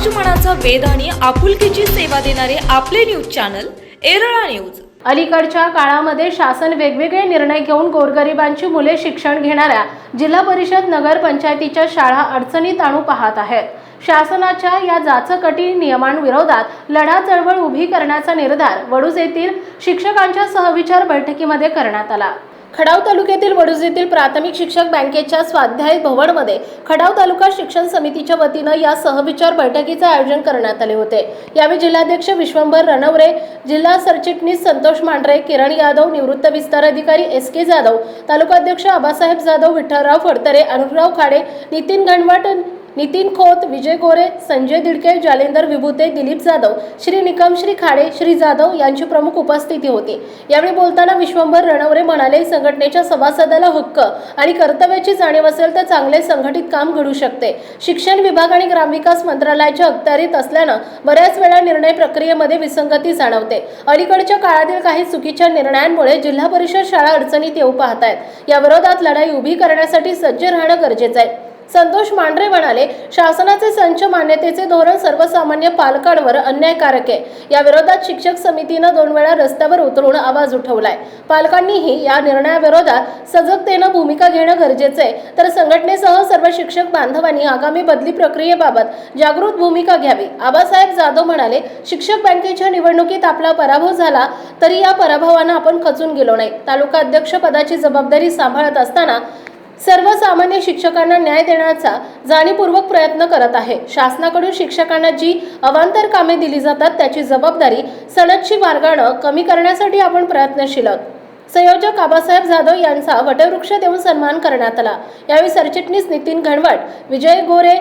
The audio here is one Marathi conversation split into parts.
समाजमनाचा वेध आणि आपुलकीची सेवा देणारे आपले न्यूज चॅनल एरळा न्यूज. अलीकडच्या काळामध्ये शासन वेगवेगळे निर्णय घेऊन गोरगरिबांची मुले शिक्षण घेणाऱ्या जिल्हा परिषद नगरपंचायतीच्या शाळा अडचणीत आणू पाहत आहेत. शासनाच्या या जाचकटी नियमांविरोधात लढा चळवळ उभी करण्याचा निर्धार वडूज येथील शिक्षकांच्या सहविचार बैठकीमध्ये करण्यात आला. खडाव तालुक्यातील वडूज येथील प्राथमिक शिक्षक बँकेच्या स्वाध्याय भवनमध्ये खडाव तालुका शिक्षण समितीच्या वतीनं या सहविचार बैठकीचे आयोजन करण्यात आले होते. यावेळी जिल्हाध्यक्ष विश्वंभर रणवरे जिल्हा सरचिटणीस संतोष मांढरे किरण यादव निवृत्त विस्तार अधिकारी एस के जाधव तालुकाध्यक्ष आबासाहेब जाधव विठ्ठलराव फडतरे अनुराव खाडे नितीन गणवट नितीन खोत विजय गोरे संजय दिडके जालेंदर विभूते दिलीप जाधव श्री निकम श्री खाडे श्री जाधव यांची प्रमुख उपस्थिती होती. यावेळी बोलताना विश्वंभर रणवरे म्हणाले संघटनेच्या सभासदाला हक्क आणि कर्तव्याची जाणीव असेल तर चांगले संघटित काम घडू शकते. शिक्षण विभाग आणि ग्रामविकास मंत्रालयाच्या अखत्यारीत असल्यानं बऱ्याच वेळा निर्णय प्रक्रियेमध्ये विसंगती जाणवते. अलीकडच्या काळातील काही चुकीच्या निर्णयांमुळे जिल्हा परिषद शाळा अडचणीत येऊ पाहत आहेत या विरोधात लढाई उभी करण्यासाठी सज्ज राहणं गरजेचं आहे. संतोष मांढरे म्हणाले शासनाचे संच मान्यतेचे धोरण सर्वसामान्य पालकांवर अन्यायकारक आहे. या विरोधात शिक्षक समितीनं दोन वेळा रस्त्यावर उतरून आवाज उठवलाय. पालकांनीही या निर्णयाविरोधात सजगतेनं भूमिका घेणं गरजेचं आहे. तर संघटनेसह सर्व शिक्षक बांधवांनी आगामी बदली प्रक्रियेबाबत जागृत भूमिका घ्यावी. आबासाहेब जाधव म्हणाले शिक्षक बँकेच्या निवडणुकीत आपला पराभव झाला तरी या पराभवानं आपण खचून गेलो नाही. तालुका अध्यक्ष पदाची जबाबदारी सांभाळत असताना सर्वसामान्य शिक्षकांना न्याय देण्याचा जाणीवपूर्वक प्रयत्न करत आहे. शासनाकडून शिक्षकांना जी अवांतर कामे दिली जातात त्याची जबाबदारी सनदची मार्गानं कमी करण्यासाठी आपण प्रयत्नशील आहोत. संयोजक आबासाहेब जाधव यांचा वटवृक्ष देऊन सन्मान करण्यात आला. यावेळी सरचिटणीस नितीन घनवट विजय गोरे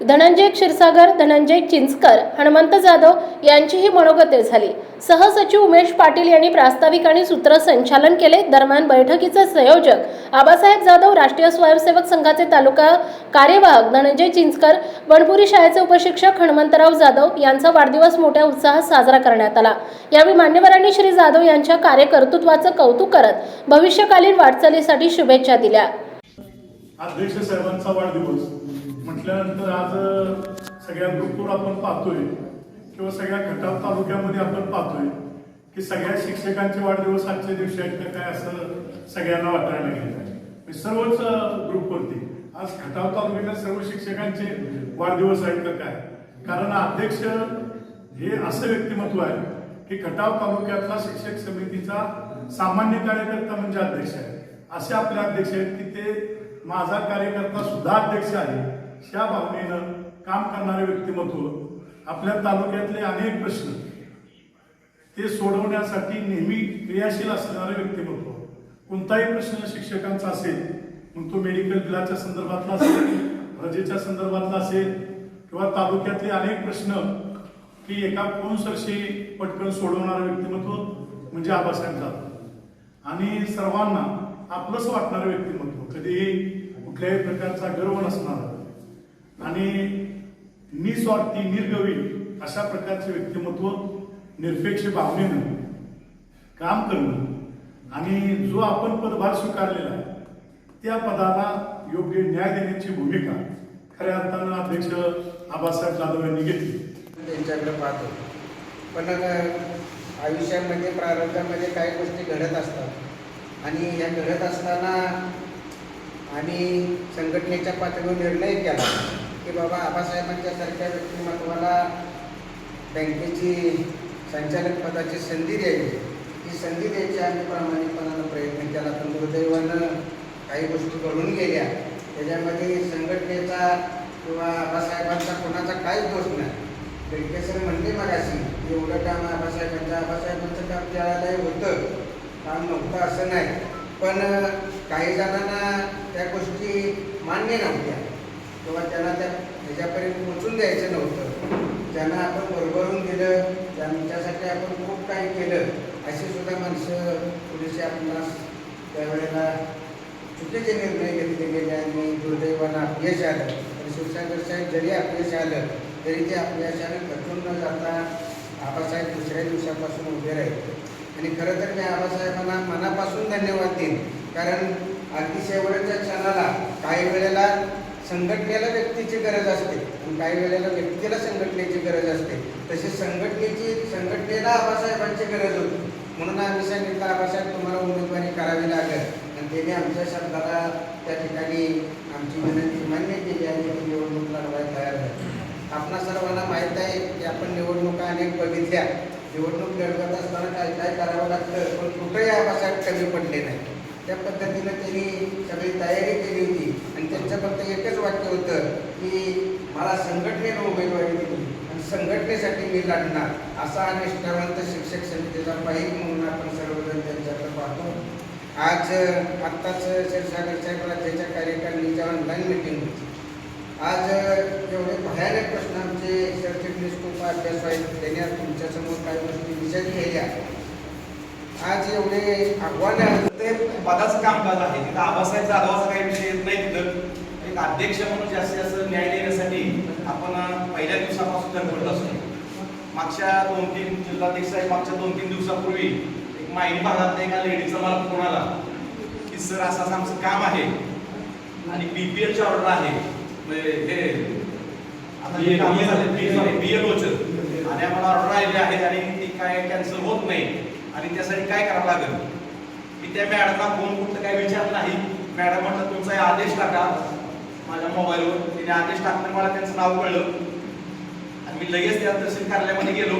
धनंजय क्षीरसागर धनंजय चिंचकर हनुमंत जाधव यांचीही मनोगते झाली. सहसचिव उमेश पाटील यांनी प्रास्ताविक आणि सूत्रसंचालन केले. दरम्यान बैठकीचे संयोजक आबासाहेब जाधव राष्ट्रीय स्वयंसेवक संघाचे तालुका कार्यवाहक धनंजय चिंचकर वणपुरी शाळेचे उपशिक्षक हनुमंतराव जाधव यांचा वाढदिवस मोठ्या उत्साहात साजरा करण्यात आला. यावेळी मान्यवरांनी श्री जाधव यांच्या कार्यकर्तृत्वाचं कौतुक करत भविष्यकालीन वाटचालीसाठी शुभेच्छा दिल्या. अध्यक्ष साहेबांचा वाढदिवस. म्हटल्यानंतर आज सगळ्या ग्रुपवर आपण पाहतोय किंवा सगळ्या खटाव तालुक्यामध्ये आपण पाहतोय की सगळ्या शिक्षकांचे वाढदिवस आजच्या दिवशी आहेत का काय असं सगळ्यांना वाटायला लागेल सर्वच ग्रुपवरती आज खटाव तालुक्यातल्या सर्व शिक्षकांचे वाढदिवस आहेत का काय? कारण अध्यक्ष हे असं व्यक्तिमत्व आहे की खटाव तालुक्यातला शिक्षक समितीचा सामान्य कार्यकर्ता म्हणजे अध्यक्ष आहे. असे आपले अध्यक्ष आहेत की ते माझा कार्यकर्ता सुद्धा अध्यक्ष आहे. त्या भावनेनं काम करणारे व्यक्तिमत्व आपल्या तालुक्यातले अनेक प्रश्न ते सोडवण्यासाठी नेहमी क्रियाशील असणारे व्यक्तिमत्व कोणताही प्रश्न शिक्षकांचा असेल मग तो मेडिकल बिलाच्या संदर्भातला असेल रजेच्या संदर्भातला असेल किंवा तालुक्यातले अनेक प्रश्न की एका फोन सरशी पटकन सोडवणारं व्यक्तिमत्व म्हणजे आबासाहेब जाधव. आणि सर्वांना आपलंच वाटणारं व्यक्तिमत्व. कधीही कुठल्याही प्रकारचा गर्व नसणार. आणि निस्वार्थी निर्गवी अशा प्रकारचे व्यक्तिमत्व निरपेक्ष भावनेनं काम करणं आणि जो आपण पदभार स्वीकारलेला आहे त्या पदाला योग्य न्याय देण्याची भूमिका खऱ्या अर्थानं अध्यक्ष आबासाहेब जाधव यांनी घेतली. त्यांच्याकडे पाहतो. पण आयुष्यामध्ये प्रारंभामध्ये काही गोष्टी घडत असतात. आणि ह्या घडत असताना आम्ही संघटनेच्या पातळीवर निर्णय केला. की बाबा आबासाहेबांच्या सारख्या व्यक्तिमत्वाला बँकेची संचालक पदाची संधी द्यायची. ही संधी द्यायची आम्ही प्रामाणिकपणानं प्रयत्न केला. पण दुर्दैवानं काही गोष्टी घडून गेल्या. त्याच्यामध्ये संघटनेचा किंवा आबासाहेबांचा कोणाचा काहीच दोष नाही. बेडकेसर म्हणले मगाशी एवढं काम आबासाहेबांचं आबासाहेबांचं काम ज्यावेळेला होतं. काम नव्हतं असं नाही. पण काही जणांना त्या गोष्टी मान्य नव्हत्या. किंवा त्यांना त्या ह्याच्यापर्यंत पोचून द्यायचं नव्हतं. ज्यांना आपण बरोबरून दिलं त्यांच्यासाठी आपण खूप काही केलं अशी सुद्धा माणसं थोडीशी आपणास त्यावेळेला चुकीचे निर्णय घेतले गेले आणि दुर्दैवानं अपयश आलं. आणि शिवसागर साहेब जरी अपयश आलं तरी ते अपयशाने कठून न जाता आबासाहेब दुसऱ्या दिवसापासून उभे राहिले. आणि खरं तर मी आबासाहेबांना मनापासून धन्यवाद देईन. कारण अगदी शेवटच्या क्षणाला काही वेळेला संघटनेला व्यक्तीची गरज असते. आणि काही वेळेला व्यक्तीला संघटनेची गरज असते. तसेच संघटनेची संघटनेला आबासाहेबांची गरज होती. म्हणून आम्ही सांगितलं आबासाहेब तुम्हाला उमेदवारी करावी लागेल. आणि त्यांनी आमच्या शब्दाला त्या ठिकाणी आमची विनंती मान्य केली आणि निवडणूक लढवायला तयार झाली. आपणा सर्वांना माहीत आहे की आपण निवडणुका अनेक बघितल्या. निवडणूक लढवत असताना काय काय करावं लागतं? पण कुठेही आबासाहेब कमी पडले नाही त्या पद्धतीनं त्यांनी सगळी तयारी केली होती. आणि त्यांचं फक्त एकच वाक्य होतं की मला संघटनेनं उमेदवारी दिली. आणि संघटनेसाठी मी लढणार. असा हा निष्ठावंत शिक्षक समितीचा पाहिजे म्हणून आपण सर्वजण त्यांच्याकडे पाहतो. आज आत्ताच क्षीरसागर साहेब राज्याच्या कार्यकारिणीच्या ऑनलाईन मिटिंग होती. आज एवढे भयानक प्रश्न आमचे सरचिटणीस खूप अभ्यास आहेत त्यांनी आज तुमच्यासमोर काही गोष्टी विचार केल्या आज एवढे आव्हानं ते पदाचं कामकाज आहे. तिथं आबासाहेब जाधवाचा काही विषय येत नाही तिथं. एक अध्यक्ष म्हणून जास्तीत जास्त न्याय देण्यासाठी आपण पहिल्या दिवसापासून धडपडत असतो. मागच्या दोन तीन जिल्हाध्यक्ष साहेब मागच्या दोन तीन दिवसापूर्वी एक माहिती भागात एका लेडीचा मला फोन आला की सर असं असं आमचं काम आहे आणि बीपीएलची ऑर्डर आहे. म्हणजे हे आता जे काम झाले बीएलओचं आणि आम्हाला ऑर्डर आलेली आहे आणि ती काय कॅन्सल होत नाही. आणि त्यासाठी काय करावं लागेल? मी त्या मॅडमला फोन कुठं काय विचारलं नाही. मॅडम म्हटलं तुमचा आदेश टाका. माझ्या मोबाईलवर तिने आदेश टाकणं मला त्यांचं नाव कळलं. आणि मी लगेच त्या तहसील कार्यालयामध्ये गेलो.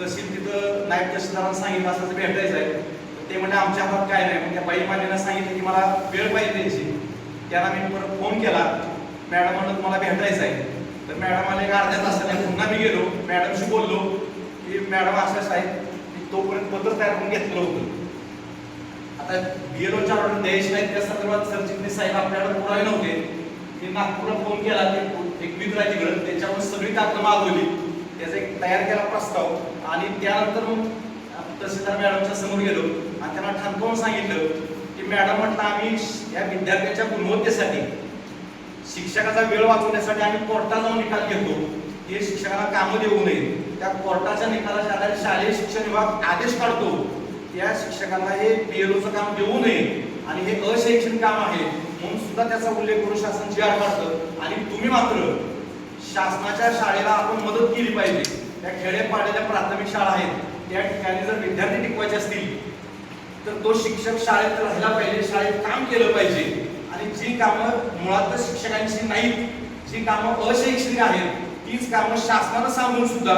तहसील तिथं नायब तहसीलदारांना सांगितलं असं भेटायचं आहे. ते म्हणजे आमच्या हातात काय नाही. त्या बाई मान्यानं सांगितलं की मला वेळ पाहिजे त्यांची. त्याला मी परत फोन केला. मॅडम म्हणलं तुम्हाला भेटायचं आहे. तर मॅडम आले एक अर्ध्या तासाने पुन्हा मी गेलो. मॅडमशी बोललो की मॅडम असं आहे तोपर्यंत पत्र तयार करून घेतलं होतं. आता बीएलओच्या ऑर्डर द्यायची नाही त्या संदर्भात सरचिटणीस साहेब आपल्याकडे पुरावे नव्हते. मी नागपूरला फोन केला ते एक मित्र आहे तिकडं त्याच्यावर सगळी कागद मागवली. त्याचा एक तयार केला प्रस्ताव. आणि त्यानंतर मग तहसीलदार मॅडमच्या समोर गेलो. आणि त्यांना ठणकावून सांगितलं की मॅडम म्हटलं आम्ही या विद्यार्थ्यांच्या गुणवत्तेसाठी शिक्षकाचा वेळ वाचवण्यासाठी आम्ही कोर्टात जाऊन निकाल घेतो. हे शिक्षकांना कामं देऊ नये. त्या कोर्टाच्या निकालाच्या आधारे शालेय शिक्षण विभाग आदेश काढतो. त्या शिक्षकांना हे पीएलओचं काम देऊ नये आणि हे अशैक्षणिक काम आहे म्हणून सुद्धा त्याचा उल्लेख करून शासन जी आर काढतं आणि तुम्ही मात्र शासनाच्या शाळेला आपण मदत केली पाहिजे. त्या खेड्यापाड्याच्या प्राथमिक शाळा आहेत. त्या ठिकाणी जर विद्यार्थी टिकवायचे असतील तर तो शिक्षक शाळेत राहिला पाहिजे शाळेत काम केलं पाहिजे. आणि जी कामं मुळात शिक्षकांची नाहीत जी कामं अशैक्षणिक आहेत तीच कामं शासनानं सांगून सुद्धा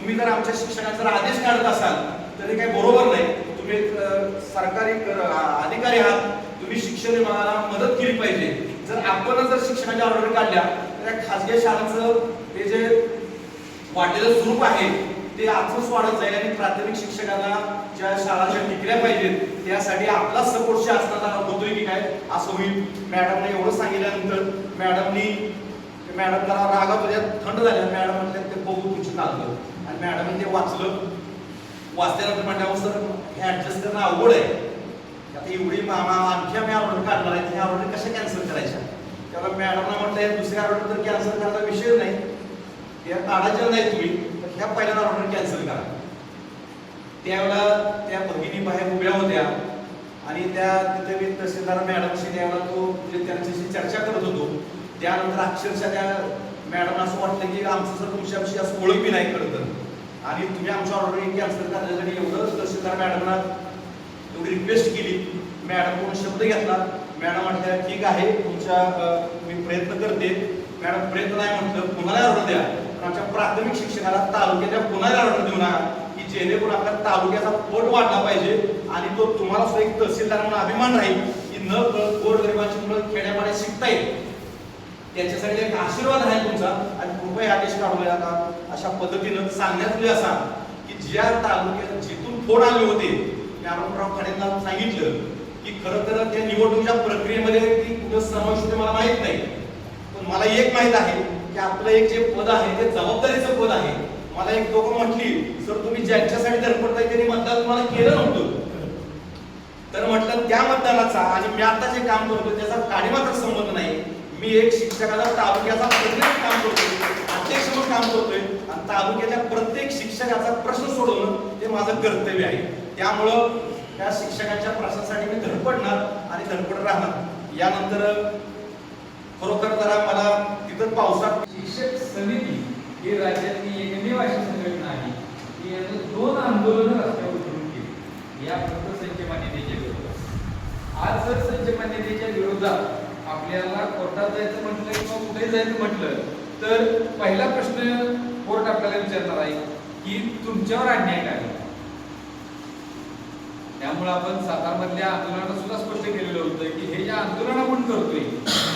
तुम्ही जर आमच्या शिक्षकांचा जर आदेश काढत असाल तर ते काही बरोबर नाही. तुम्ही सरकारी अधिकारी आहात. तुम्ही शिक्षण विभागाला मदत केली पाहिजे. जर आपण जर शिक्षणाच्या ऑर्डर काढल्या तर त्या खासगी शाळांचं ते जे वाढलेलं स्वरूप आहे ते आजच वाढत जाईल आणि प्राथमिक शिक्षकांना ज्या शाळाच्या टिकल्या पाहिजेत त्यासाठी आपला सपोर्ट शासनाला होतोय की काय असं होईल. मॅडमने एवढं सांगितल्यानंतर मॅडमनी मॅडम जरा रागात होत्या थंड झाल्या मॅडम म्हटल्या ते बघू तुमची चालतं मॅडमने ते वाचलं. वाचल्यानंतर म्हटल्यावर सर हे ऍडजस्ट करणं अवघड आहे. आता एवढी मामा आणखी आम्ही ऑर्डर काढणार आहे ह्या ऑर्डर कशा कॅन्सल करायच्या त्याला मॅडमना म्हटलं हे दुसऱ्या ऑर्डर तर कॅन्सल करायचा विषय नाही. या काढायच्या नाही तुम्ही तर ह्या पहिल्या ऑर्डर कॅन्सल करा. त्यावेळेला त्या भगिनी बाहेर उभ्या होत्या आणि त्या तिथे मी तहसीलदार मॅडमशी त्यावेळेला तो म्हणजे त्यांच्याशी चर्चा करत होतो. त्यानंतर अक्षरशः त्या मॅडम असं वाटलं की आमचं सर तुमच्याशी असं ओळख बी नाही करत आणि तुम्ही आमच्या ऑर्डर कॅन्सल करण्यासाठी एवढं तहसीलदार मॅडमला एवढी रिक्वेस्ट केली. मॅडम कोण शब्द घेतला? मॅडम म्हटल्या ठीक आहे तुमच्या मी प्रयत्न करते. मॅडम प्रयत्न नाही म्हटलं पुन्हा ऑर्डर द्या? पण आमच्या प्राथमिक शिक्षणाला तालुक्याच्या पुन्हा ऑर्डर देऊ नका? की जेणेकरून आपल्या तालुक्याचा पोट वाढला पाहिजे आणि तो तुम्हाला सुद्धा एक तहसीलदार म्हणून अभिमान राहील की न कळत गोरगरिबांची मुलं खेड्यापाड्यात शिकता येईल त्याच्यासाठी एक आशीर्वाद आहे तुमचा. आणि कृपया आदेश काढूया आता अशा पद्धतीनं सांगण्यात तुम्ही असा की ज्या तालुक्यात जिथून फोड आले होते मी अरुणराव खाडेंना सांगितलं की खरं तर त्या निवडणुकीच्या प्रक्रियेमध्ये ती कुठं समावेश होते मला माहीत नाही. पण मला एक माहीत आहे की आपलं एक जे पद आहे ते जबाबदारीचं पद आहे. मला एक लोक म्हटली सर तुम्ही ज्यांच्यासाठी धडपडताय त्यांनी मतदान तुम्हाला केलं नव्हतं. तर म्हटलं त्या मतदानाचा आणि मी आता जे काम करतो त्याचा काडीमात्र संबंध नाही. मी एक शिक्षकाला तालुक्याचा प्रत्येक काम करतोय. अध्यक्ष म्हणून काम करतोय. आणि तालुक्याच्या प्रत्येक शिक्षकाचा प्रश्न सोडवणं हे माझं कर्तव्य आहे. त्यामुळं त्या शिक्षकांच्या प्रश्नासाठी मी धडपडणार आणि धडपड राहणार. यानंतर खरोखर जरा मला तिथं पावसात शिक्षक समिती ही राज्यातली एकमेव अशी संघटना आहे. की यानं दोन आंदोलनं रस्त्यावर सुरू केली. या फक्त संच मान्यतेच्या विरोधात. आज जर संच मान्यतेच्या विरोधात आपल्याला कोर्टात जायचं म्हटलं किंवा कुठे जायचं म्हटलं तर पहिला प्रश्न कोर्ट आपल्याला विचारणार आहे की तुमच्यावर अन्याय काय? त्यामुळे आपण सातारमधल्या आंदोलनाला सुद्धा स्पष्ट केलेलं होतं की हे जे आंदोलन आपण करतोय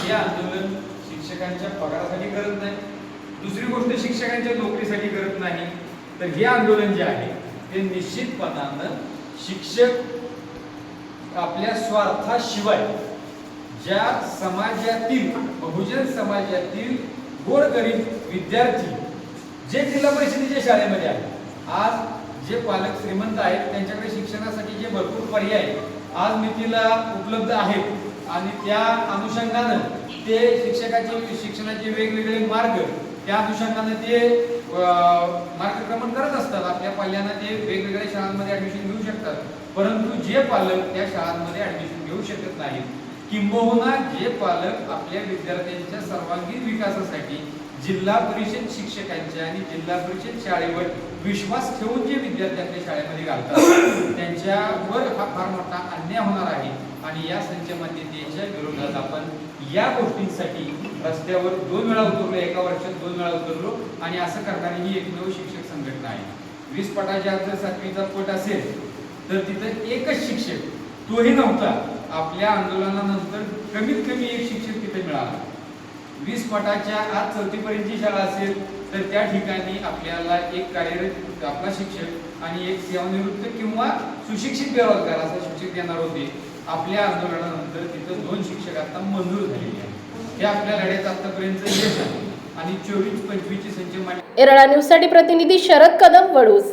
हे आंदोलन शिक्षकांच्या पगारासाठी करत नाही. दुसरी गोष्ट शिक्षकांच्या नोकरीसाठी करत नाही. तर हे आंदोलन जे आहे ते निश्चितपणानं शिक्षक आपल्या स्वार्थाशिवाय ज्या समाजातील बहुजन समाजातील गोरगरीब विद्यार्थी जे जिल्हा परिषदेच्या शाळेमध्ये आहेत आज जे पालक श्रीमंत आहेत त्यांच्याकडे शिक्षणासाठी जे भरपूर पर्याय आज मितीला उपलब्ध आहेत. आणि त्या अनुषंगानं ते शिक्षकाचे शिक्षणाचे वेगवेगळे मार्ग त्या अनुषंगानं ते मार्गक्रमण करत असतात. आपल्या पाल्यांना ते वेगवेगळ्या शाळांमध्ये ऍडमिशन घेऊ शकतात. परंतु जे पालक त्या शाळांमध्ये ऍडमिशन घेऊ शकत नाहीत किंबहुना जे पालक आपल्या विद्यार्थ्यांच्या सर्वांगीण विकासासाठी जिल्हा परिषद शिक्षकांच्या आणि जिल्हा परिषद शाळेवर विश्वास ठेवून जे विद्यार्थ्यांच्या शाळेमध्ये घालतात त्यांच्यावर हा फार मोठा अन्याय होणार आहे. आणि या संचमान्यतेच्या विरोधात आपण या गोष्टींसाठी रस्त्यावर दोन वेळा उतरलो एका वर्षात दोन वेळा उतरलो आणि असं करणारी ही एकमेव शिक्षक संघटना आहे. वीस पटाच्या जर सातवीचा पट असेल तर तिथं एकच शिक्षक तोही नव्हता. आपल्या आंदोलनानंतर कमीत कमी एक शिक्षक तिथे मिळाला. वीस पटाच्या आज चौथीपर्यंतची शाळा असेल तर त्या ठिकाणी आपल्याला एक कार्यरत आपला शिक्षक आणि एक सेवानिवृत्त किंवा सुशिक्षित बेरोजगार असा शिक्षक देणार होते. आपल्या आंदोलनानंतर तिथं दोन शिक्षक आता मंजूर झालेले आहेत. हे आपल्या लढ्यात आतापर्यंत यश आहे आणि चोवीस पंचवीसची संच मांडणी एरळा न्यूजसाठी प्रतिनिधी शरद कदम वडूस.